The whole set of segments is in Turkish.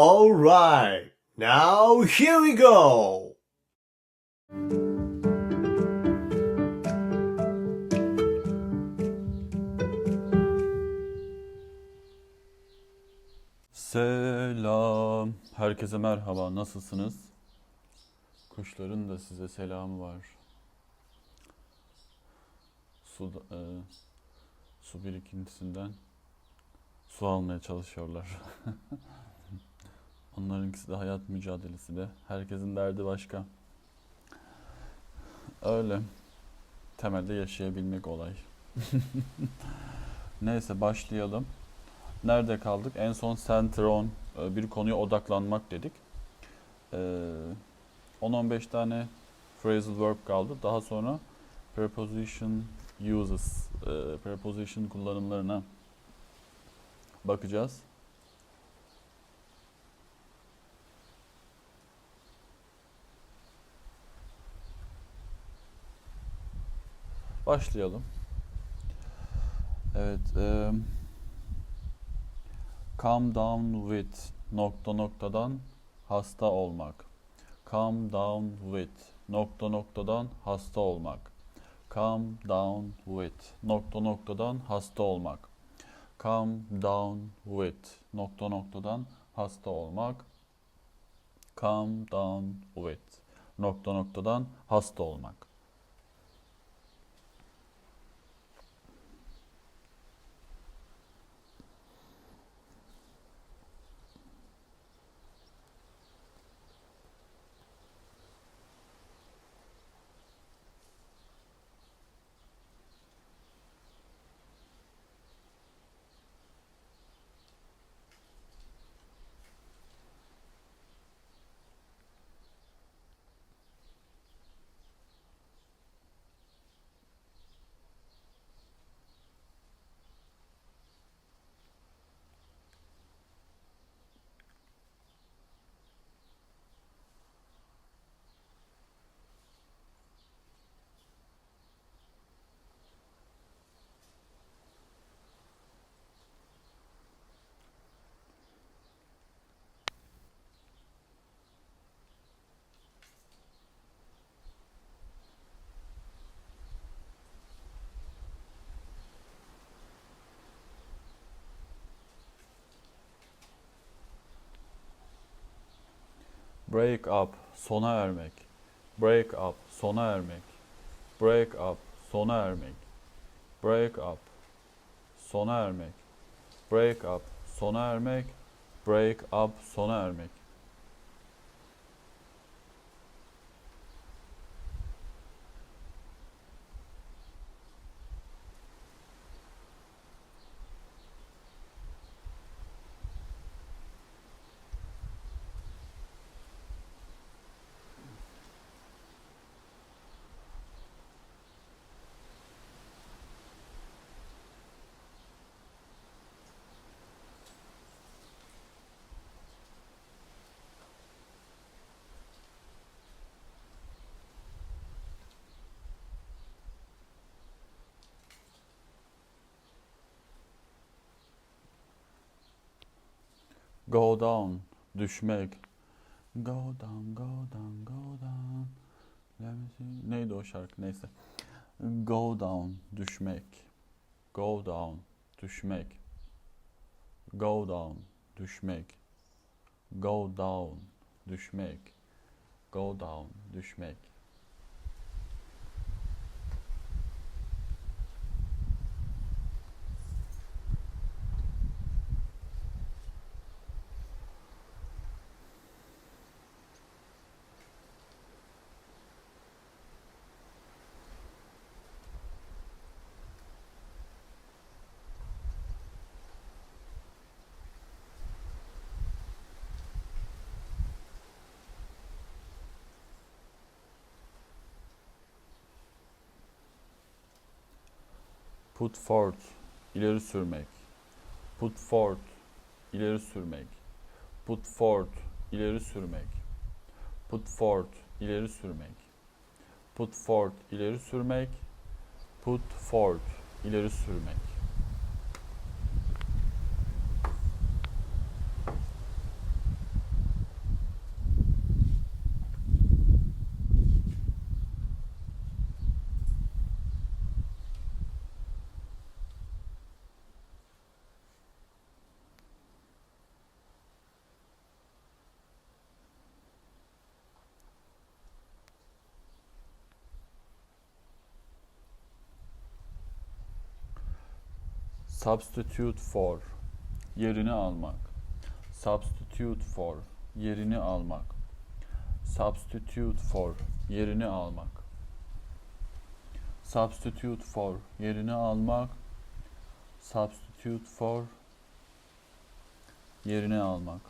Alright, now here we go! Selam. Herkese merhaba. Nasılsınız? Kuşların da size selamı var. Su, e, su birikintisinden su almaya çalışıyorlar. Onlarınkisi de hayat mücadelesi de. Herkesin derdi başka. Öyle. Temelde yaşayabilmek olay. Neyse başlayalım. Nerede kaldık? En son center on e, bir konuya odaklanmak dedik. Ee, 10-15 tane phrasal verb kaldı. Daha sonra preposition uses, e, preposition kullanımlarına bakacağız. Başlayalım. Evet. E, come down with nokta noktadan hasta olmak. Come down with nokta noktadan hasta olmak. Come down with nokta noktadan hasta olmak. Come down with nokta noktadan hasta olmak. Come down with nokta noktadan hasta olmak. Break up, sona ermek. Break up, sona ermek. Break up, sona ermek. Break up, sona ermek. Break up, sona ermek. Break up, sona ermek. Go down, düşmek. Go down, go down, go down. Neydi o şarkı? Neyse. Go down, düşmek. Go down, düşmek. Go down, düşmek. Go down, düşmek. Go down, düşmek. Put forth, ileri sürmek. Put forth, ileri sürmek. Put forth, ileri sürmek. Put forth, ileri sürmek. Put forth, ileri sürmek. Put forth, ileri sürmek. Substitute for. Yerini almak. Substitute for. Yerini almak. Substitute for. Yerini almak. Substitute for. Yerini almak. Substitute for. Yerini almak.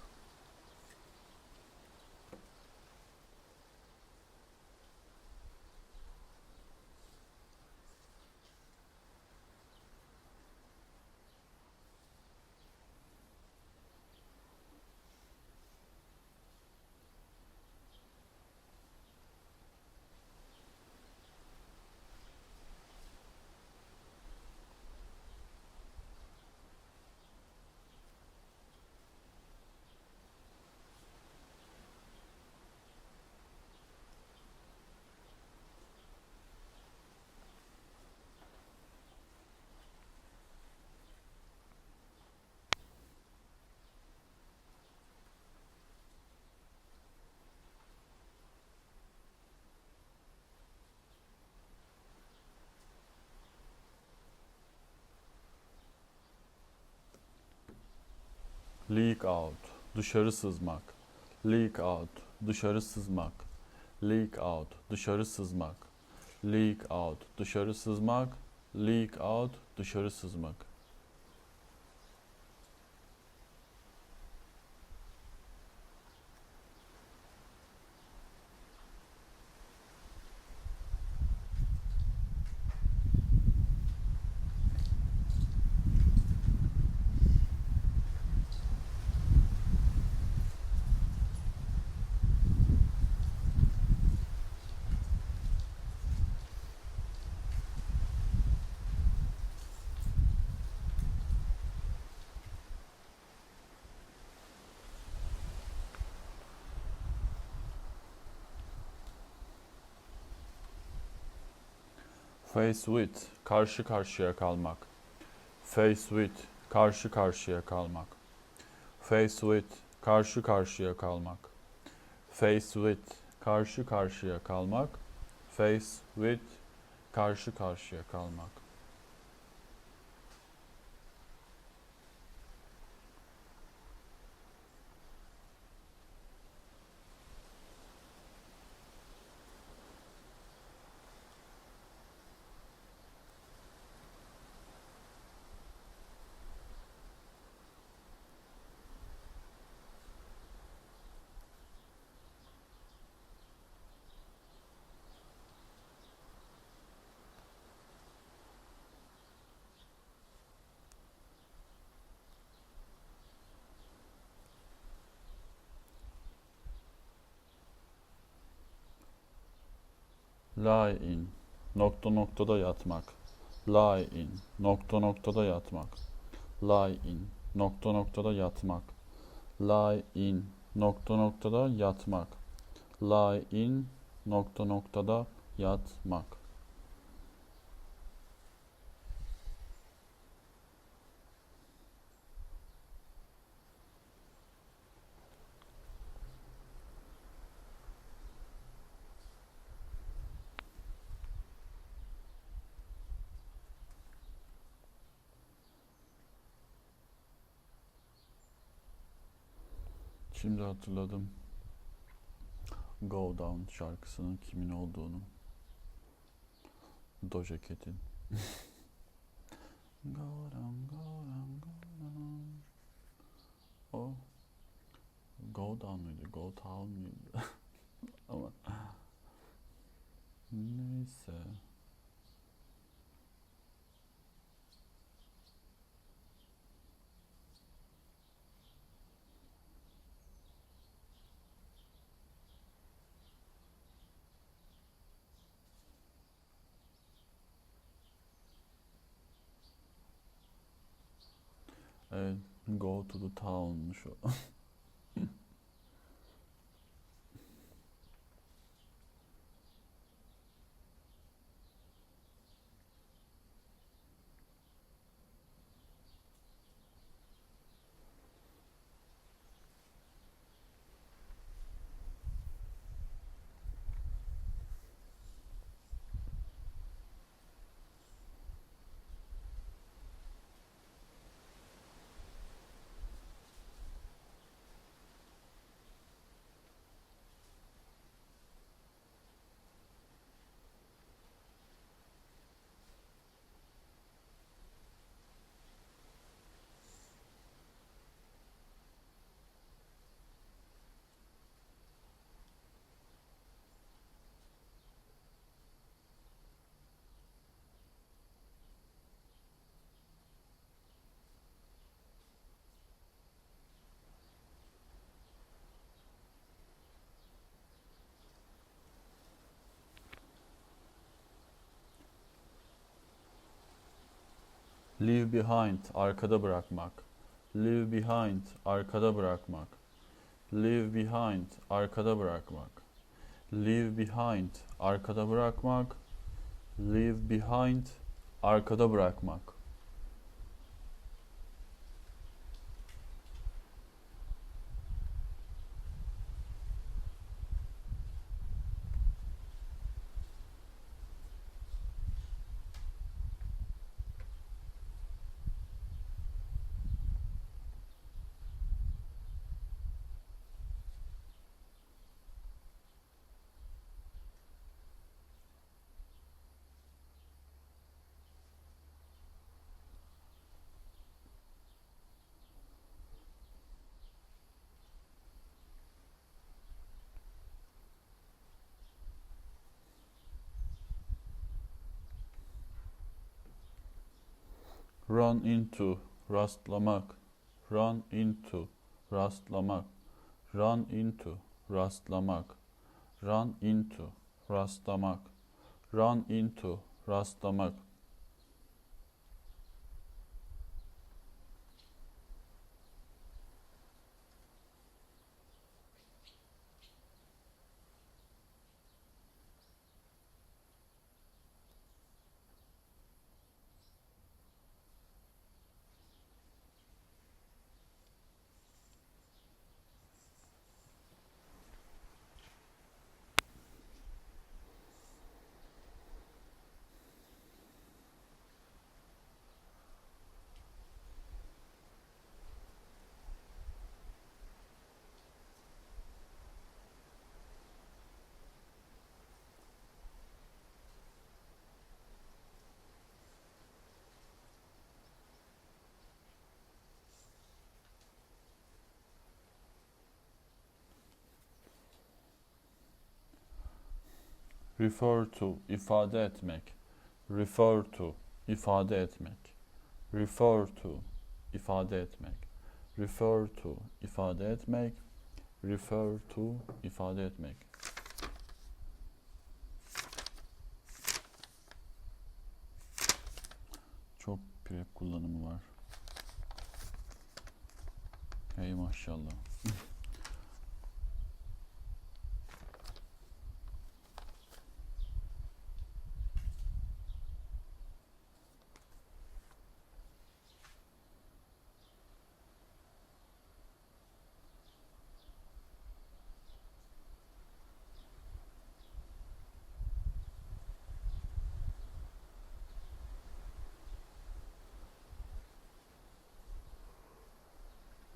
Leak out. Dışarı sızmak. Leak out. Dışarı sızmak. Leak out. Dışarı sızmak. Leak out. Dışarı sızmak. Leak out. Dışarı sızmak. Face with. Karşı karşıya kalmak. Face with. Karşı karşıya kalmak. Face with. Karşı karşıya kalmak. Face with. Karşı karşıya kalmak. Face with. Karşı karşıya kalmak. Lie in. Nokta noktada yatmak. Lie in. Nokta noktada yatmak. Lie in. Nokta noktada yatmak. Lie in. Nokta noktada yatmak. Lie in. Nokta noktada yatmak. Şimdi hatırladım. Go Down şarkısının kimin olduğunu. Doja Cat'in. go down, go down, go down. O Go Down mıydı? Go Town mıydı? Ama neyse. Evet, go to the town'muş o. Leave behind, arkada bırakmak. Leave behind, arkada bırakmak. Leave behind, arkada bırakmak. Leave behind, arkada bırakmak. Leave behind, arkada bırakmak. Run into, rastlamak. Run into, rastlamak. Run into, rastlamak. Run into, rastlamak. Run into, rastlamak. Refer to, ifade etmek. Refer to, ifade etmek. Refer to, ifade etmek. Refer to, ifade etmek. Refer to, ifade etmek. Çok prep kullanımı var. Hey maşallah.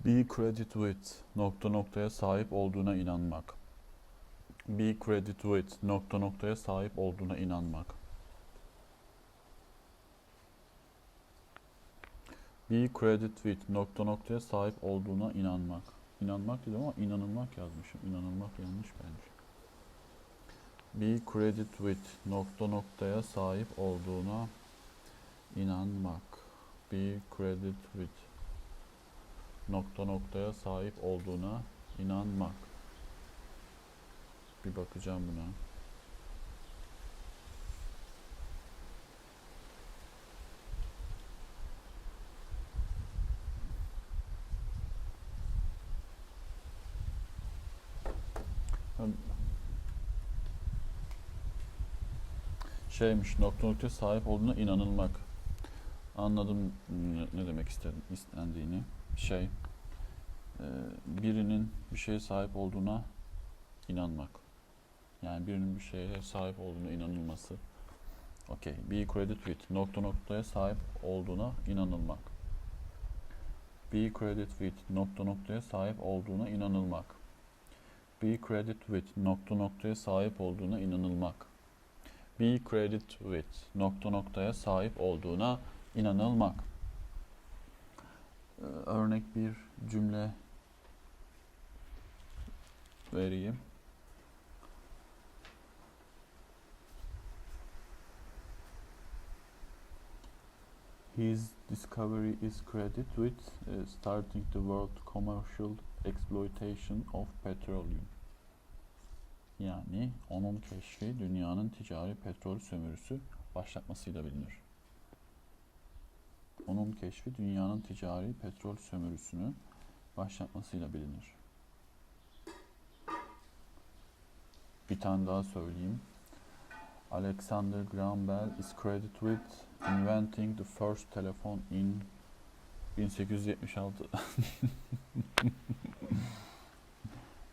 Be credit with nokta noktaya sahip olduğuna inanmak. Be credit with nokta noktaya sahip olduğuna inanmak. Be credit with nokta noktaya sahip olduğuna inanmak. İnanmak dedim ama inanılmak yazmışım. İnanılmak yanlış bence. Be credit with nokta noktaya sahip olduğuna inanmak. Be credit with nokta noktaya sahip olduğuna inanmak. Bir bakacağım buna. Şeymiş nokta noktaya sahip olduğuna inanılmak. Anladım ne- demek istedim, istendiğini. Şey, e, birinin bir şeye sahip olduğuna inanmak. Yani birinin bir şeye sahip olduğuna inanılması. Okey. Be credit with nokta noktaya sahip olduğuna inanılmak. Be credit with nokta noktaya sahip olduğuna inanılmak. Be credit with nokta noktaya sahip olduğuna inanılmak. Be credit with nokta noktaya sahip olduğuna inanılmak. Ee, Örnek bir cümle vereyim. His discovery is credited with uh, starting the world commercial exploitation of petroleum. Yani onun keşfi dünyanın ticari petrol sömürüsü başlatmasıyla bilinir. Onun keşfi dünyanın ticari petrol sömürüsünü başlatmasıyla bilinir. Bir tane daha söyleyeyim. Alexander Graham Bell is credited with inventing the first telephone in 1876.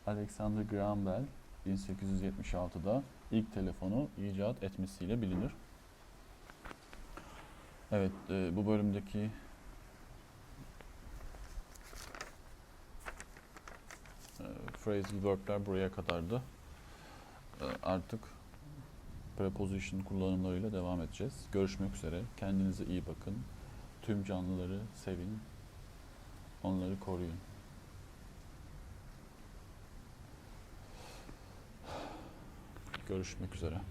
Alexander Graham Bell 1876'da ilk telefonu icat etmesiyle bilinir. Evet, e, bu bölümdeki e, phrasal verb'ler buraya kadardı. E, artık preposition kullanımlarıyla devam edeceğiz. Görüşmek üzere. Kendinize iyi bakın. Tüm canlıları sevin. Onları koruyun. Görüşmek üzere.